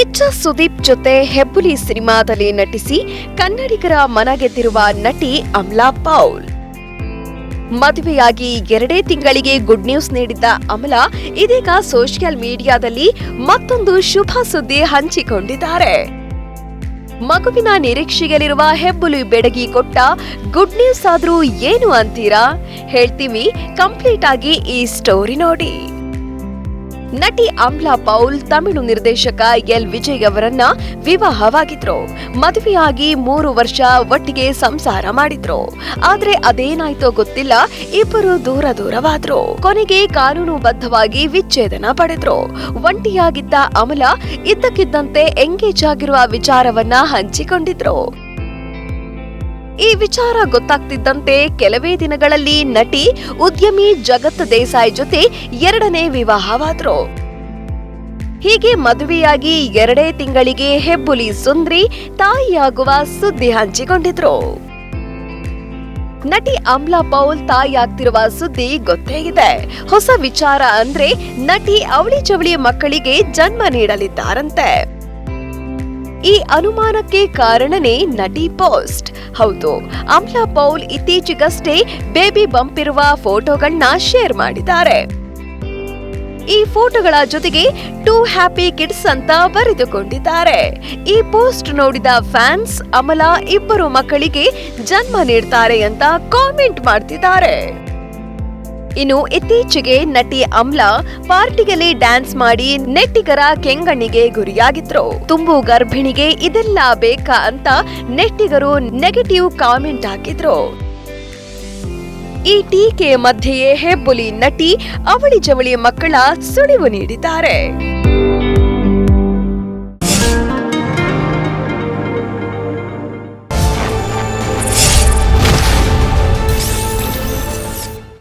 ಕಿಚ್ಚ ಸುದೀಪ್ ಜೊತೆ ಹೆಬ್ಬುಲಿ ಸಿನಿಮಾದಲ್ಲಿ ನಟಿಸಿ ಕನ್ನಡಿಗರ ಮನಗೆದ್ದಿರುವ ನಟಿ ಅಮ್ಲಾ ಪೌಲ್. ಮದುವೆಯಾಗಿ ಎರಡೇ ತಿಂಗಳಿಗೆ ಗುಡ್ ನ್ಯೂಸ್ ನೀಡಿದ್ದ ಅಮಲಾ ಇದೀಗ ಸೋಷಿಯಲ್ ಮೀಡಿಯಾದಲ್ಲಿ ಮತ್ತೊಂದು ಶುಭ ಸುದ್ದಿ ಹಂಚಿಕೊಂಡಿದ್ದಾರೆ. ಮಗುವಿನ ನಿರೀಕ್ಷೆಯಲ್ಲಿರುವ ಹೆಬ್ಬುಲಿ ಬೆಡಗಿ ಕೊಟ್ಟ ಗುಡ್ ನ್ಯೂಸ್ ಆದ್ರೂ ಏನು ಅಂತೀರಾ? ಹೇಳ್ತೀವಿ ಕಂಪ್ಲೀಟ್ ಆಗಿ ಈ ಸ್ಟೋರಿ ನೋಡಿ. ನಟಿ ಅಮ್ಲಾ ಪೌಲ್ ತಮಿಳು ನಿರ್ದೇಶಕ ಎಲ್ ವಿಜಯ್ ಅವರನ್ನ ವಿವಾಹವಾಗಿದ್ರು. ಮದುವೆಯಾಗಿ ಮೂರು ವರ್ಷ ಒಟ್ಟಿಗೆ ಸಂಸಾರ ಮಾಡಿದ್ರು. ಆದ್ರೆ ಅದೇನಾಯ್ತೋ ಗೊತ್ತಿಲ್ಲ, ಇಬ್ಬರು ದೂರ ದೂರವಾದ್ರು. ಕೊನೆಗೆ ಕಾನೂನುಬದ್ಧವಾಗಿ ವಿಚ್ಛೇದನ ಪಡೆದ್ರು. ಒಂಟಿಯಾಗಿದ್ದ ಅಮಲಾ ಇದ್ದಕ್ಕಿದ್ದಂತೆ ಎಂಗೇಜ್ ಆಗಿರುವ ವಿಚಾರವನ್ನ ಹಂಚಿಕೊಂಡಿದ್ರು. ಈ ವಿಚಾರ ಗೊತ್ತಾಗ್ತಿದ್ದಂತೆ ಕೆಲವೇ ದಿನಗಳಲ್ಲಿ ನಟಿ ಉದ್ಯಮಿ ಜಗತ್ ದೇಸಾಯಿ ಜೊತೆ ಎರಡನೇ ವಿವಾಹವಾದ್ರು. ಹೀಗೆ ಮದುವೆಯಾಗಿ ಎರಡೇ ತಿಂಗಳಿಗೆ ಹೆಬ್ಬುಲಿ ಸುಂದ್ರಿ ತಾಯಿಯಾಗುವ ಸುದ್ದಿ ಹಂಚಿಕೊಂಡಿದ್ರು. ನಟಿ ಅಮ್ಲಾ ಪೌಲ್ ತಾಯಿಯಾಗ್ತಿರುವ ಸುದ್ದಿ ಗೊತ್ತೇ ಇದೆ. ಹೊಸ ವಿಚಾರ ಅಂದ್ರೆ ನಟಿ ಅವಳಿ ಜವಳಿ ಮಕ್ಕಳಿಗೆ ಜನ್ಮ ನೀಡಲಿದ್ದಾರಂತೆ. ಈ ಅನುಮಾನಕ್ಕೆ ಕಾರಣನೇ ನಟಿ ಪೋಸ್ಟ್. ಹೌದು, ಅಮ್ಲಾ ಪೌಲ್ ಇತ್ತೀಚೆಗಷ್ಟೇ ಬೇಬಿ ಬಂಪ್ ಇರುವ ಫೋಟೋಗಳನ್ನ ಶೇರ್ ಮಾಡಿದ್ದಾರೆ. ಈ ಫೋಟೋಗಳ ಜೊತೆಗೆ ಟೂ ಹ್ಯಾಪಿ ಕಿಡ್ಸ್ ಅಂತ ಬರೆದುಕೊಂಡಿದ್ದಾರೆ. ಈ ಪೋಸ್ಟ್ ನೋಡಿದ ಫ್ಯಾನ್ಸ್, ಅಮಲಾ ಇಬ್ಬರು ಮಕ್ಕಳಿಗೆ ಜನ್ಮ ನೀಡ್ತಾರೆ ಅಂತ ಕಾಮೆಂಟ್ ಮಾಡ್ತಿದ್ದಾರೆ. ಇನ್ನು ಇತ್ತೀಚೆಗೆ ನಟಿ ಅಮ್ಲಾ ಪಾರ್ಟಿಯಲ್ಲಿ ಡ್ಯಾನ್ಸ್ ಮಾಡಿ ನೆಟ್ಟಿಗರ ಕೆಂಗಣ್ಣಿಗೆ ಗುರಿಯಾಗಿದ್ರು. ತುಂಬು ಗರ್ಭಿಣಿಗೆ ಇದೆಲ್ಲ ಬೇಕಾ ಅಂತ ನೆಟ್ಟಿಗರು ನೆಗೆಟಿವ್ ಕಾಮೆಂಟ್ ಹಾಕಿದ್ರು. ಈ ಟೀಕೆ ಮಧ್ಯೆಯೇ ಹೆಬ್ಬುಲಿ ನಟಿ ಅವಳಿ ಜವಳಿ ಮಕ್ಕಳ ಸುಳಿವು ನೀಡಿದ್ದಾರೆ.